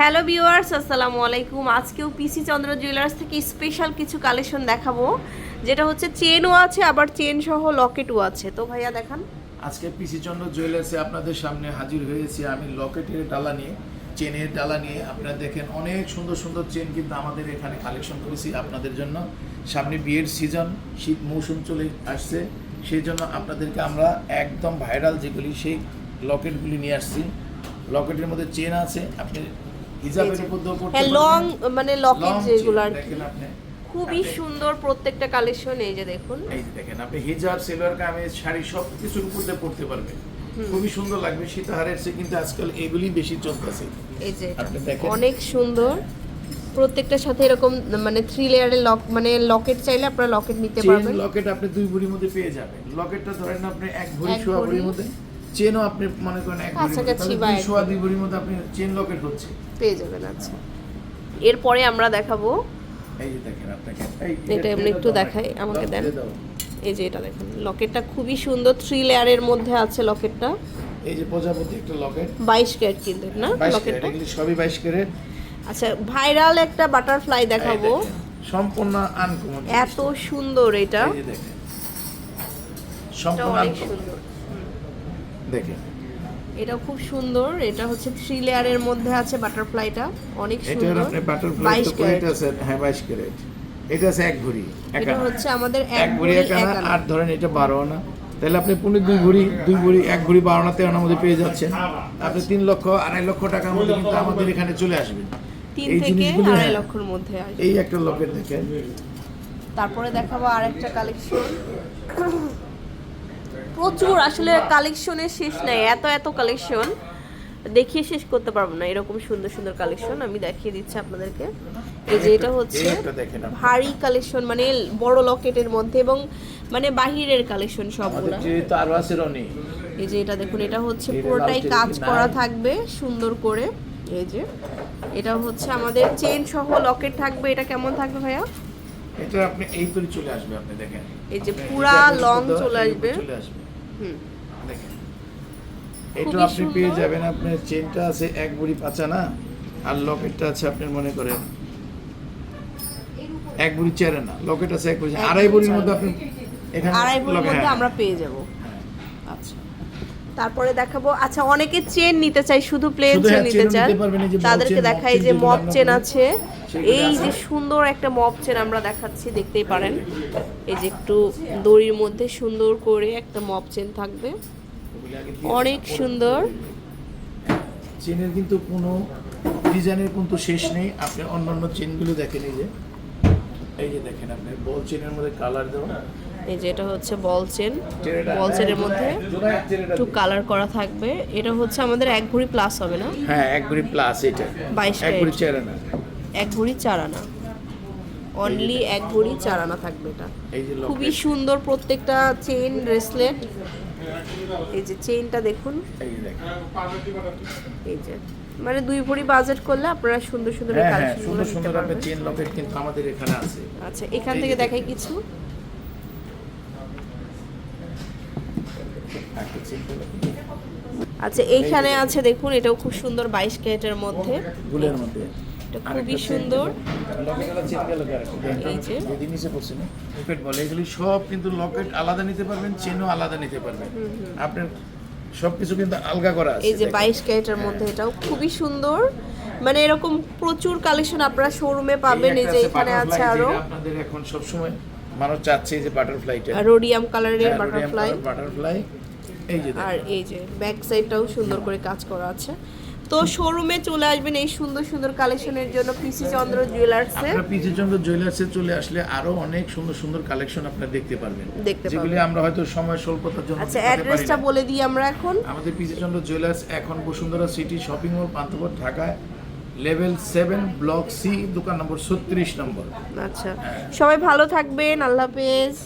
Hello viewers, আসসালামু আলাইকুম। আজকেও পিসি চন্দ্র জুয়েলার্স থেকে স্পেশাল কিছু কালেকশন দেখাবো, যেটা হচ্ছে চেনও আছে, আবার চেন সহ লকেটও আছে। তো ভাইয়া, দেখান। আজকে পিসি চন্দ্র জুয়েলার্সে আপনাদের সামনে হাজির হয়েছি আমি লকেটের ডালা নিয়ে চেনের ডালা নিয়ে। আপনারা দেখেন অনেক সুন্দর সুন্দর চেন কিন্তু আমাদের এখানে কালেকশন করেছি আপনাদের জন্য। সামনে বিয়ের সিজন শীত মৌসুম চলে আসছে, সেই জন্য আপনাদেরকে আমরা একদম ভাইরাল যেগুলি, সেই লকেটগুলি নিয়ে আসছি। লকেটের মধ্যে চেন আছে, আপনি পড়তে হ্যাঁ লং মানে লকেট যেগুলো আর কি। খুবই সুন্দর প্রত্যেকটা কালেকশন এই যে দেখুন। এই যে দেখেন আপনি হিজাব সিলভার কামিজ শাড়ি সব কিছুর উপর দিয়ে পড়তে পারবেন খুবই সুন্দর লাগবে সীতাহারের চেয়ে কিন্তু আজকাল এগুলি বেশি চলতেছে। এই যে। অনেক সুন্দর। প্রত্যেকটার সাথে এরকম মানে থ্রি লেয়ারের লক মানে লকেট চাইলে আপনারা লকেট নিতে পারবেন। লকেট আপনি দুই ভরির মধ্যে পেয়ে যাবেন। লকেটটা ধরেন আপনি এক ভরি সোয়া ভরির মধ্যে। চেনও আপনি মনে করেন এক কাছাকাছি বা এক সোয়া দুই ভরির মধ্যে আপনি চেন লকেট হচ্ছে। পেয়ে যাবেন আচ্ছা। এরপরে আমরা দেখাবো। এই যে দেখেন আপনাকে এটা এমনি একটু দেখাই, আমাকে দেন। এই যে এটা দেখুন লকেটটা খুবই সুন্দর থ্রি লেয়ারের মধ্যে আছে লকেটটা। এই যে প্রজাপতি একটা লকেট। বাইশ ক্যারেট কিন্তু না লকেটটা? সবই বাইশ ক্যারেট। আচ্ছা ভাইরাল একটা বাটারফ্লাই দেখাবো। সম্পূর্ণ আনকমন এত সুন্দর এটা। সম্পূর্ণ অনেক দেখেন এটা খুব সুন্দর এটা হচ্ছে থ্রি লেয়ারের মধ্যে আছে বাটারফ্লাইটা অনেক সুন্দর। আপনি বাটারফ্লাই তো এটা আছে হ্যাঁ বাইশ ক্যারেট এটা আছে এক ভরি এটা হচ্ছে আমাদের এক ভরি একানা আর ধরেন এটা বারো আনা। তাহলে আপনি পুনে দুই ভরি দুই ভরি এক ভরি বারো আনা তেরো মধ্যে পেয়ে যাচ্ছেন। আপনি তিন লক্ষ আড়াই লক্ষ টাকার মধ্যে কিন্তু আমাদের এখানে চলে আসবেন তিন থেকে আড়াই হ্যাঁ। লক্ষের মধ্যে আসবে। এই একটা লকেট দেখেন। তারপরে দেখাবো আরেকটা কালেকশন প্রচুর আসলে কালেকশনের শেষ নাই এত এত কালেকশন। দেখিয়ে শেষ করতে পারব না এরকম সুন্দর সুন্দর কালেকশন আমি দেখিয়ে দিচ্ছি আপনাদেরকে। এই যে এটা হচ্ছে। ভারী কালেকশন মানে বড় লকেটের মধ্যে এবং মানে বাহিরের কালেকশন সবগুলা। আছে এই যে এটা দেখুন এটা হচ্ছে পুরোটাই কাজ করা থাকবে সুন্দর করে। এই যে এটা হচ্ছে আমাদের চেন সহ লকেট থাকবে এটা কেমন থাকবে ভাইয়া? এটা আপনি এই করে চলে আসবে আপনি দেখেন। এই যে পুরা লং চলে আসবে। চলে আসবে। দেখেন। এটা আপনি পেয়ে যাবেন। আপনার চেনটা আছে এক বুড়ি পাঁচা না? আর লকেটটা আছে আপনার মনে করেন এক বুড়ি চেরে না? লকেট আছে এক বুড়ি আড়াই বুড়ির মধ্যে আপনি এখানে আড়াই বুড়ির মধ্যে হ্যাঁ, আমরা পেয়ে যাব। তারপরে দেখাবো। আচ্ছা অনেকে চেন নিতে চাই শুধু প্লেন চেন হ্যাঁ, নিতে চান নিতে বল তাদেরকে চেন, দেখাই যে মপ চেন আছে। এই যে সুন্দর একটা মপ চেন আমরা দেখাচ্ছি দেখতেই পারেন। এই যে একটু দড়ির মধ্যে সুন্দর করে একটা মপ চেন থাকবে। অনেক সুন্দর। চেনের কিন্তু কোনো ডিজাইনের কিন্তু শেষ নেই। আপনি অন্যান্য চেনগুলো দেখেন এই যে। এই যে দেখেন আপনি বল চেনের মধ্যে কালার দেওয়া। এই যে এটা হচ্ছে বল চেন। বল চেনের মধ্যে একটু কালার করা থাকবে। এটা হচ্ছে আমাদের এক ভরি প্লাস হবে না? হ্যাঁ এক ভরি প্লাস এটা। 22 এক ভরি। চেরা না এক ভরি চার আনা। অনলি এক ভরি চার আনা থাকবে এটা। খুবই সুন্দর প্রত্যেকটা চেইন ব্রেসলেট এই যে চেইনটা দেখুন। এই যে মানে দুই ভরি বাজেট করলে আপনারা সুন্দর সুন্দর হ্যাঁ হ্যাঁ সুন্দর সুন্দর চেন লকেট কিন্তু আমাদের এখানে আছে। আচ্ছা এখান থেকে দেখাই কিছু একটা চেন আচ্ছা এইখানে আছে দেখুন এটাও খুব সুন্দর বাইশ ক্যারেটের মধ্যে। গুলের মধ্যে। এটা খুবই সুন্দর? এই যে। লকেট বলে এগুলি সব কিন্তু লকেট আলাদা নিতে পারবেন চেনও আলাদা নিতে পারবেন। আপনার সবকিছু কিন্তু আলগা করা আছে এই যে দেখেন। বাইশ ক্যারেটের মধ্যে এটাও খুবই সুন্দর। মানে এরকম প্রচুর কালেকশন আপনারা শোরুমে পাবেন এই যে এখানে আছে আরও। আপনাদের এখন সব সময় মানুষ চাচ্ছে এই যে বাটারফ্লাইটা রোডিয়াম কালারের বাটারফ্লাই বাটারফ্লাই আর এই যে ব্যাক সাইডটাও সুন্দর করে কাজ করা আছে। তো শোরুমে চলে আসবেন এই সুন্দর সুন্দর কালেকশনের জন্য পিসি চন্দ্র জুয়েলার্সে আপনারা পিসি চন্দ্র জুয়েলার্সে চলে আসলে আরও অনেক সুন্দর সুন্দর কালেকশন আপনারা দেখতে পারবেন। দেখতে যেগুলি আমরা হয়তো সময় স্বল্পতার জন্য আচ্ছা অ্যাড্রেসটা বলে দিই আমরা এখন। আমাদের পিসি চন্দ্র জুয়েলার্স এখন Bashundhara city shopping mall Panthapath ঢাকায় লেভেল সেভেন ব্লক সি দোকান নম্বর ছত্রিশ নম্বর। আচ্ছা। সবাই ভালো থাকবেন আল্লাহ হাফেজ।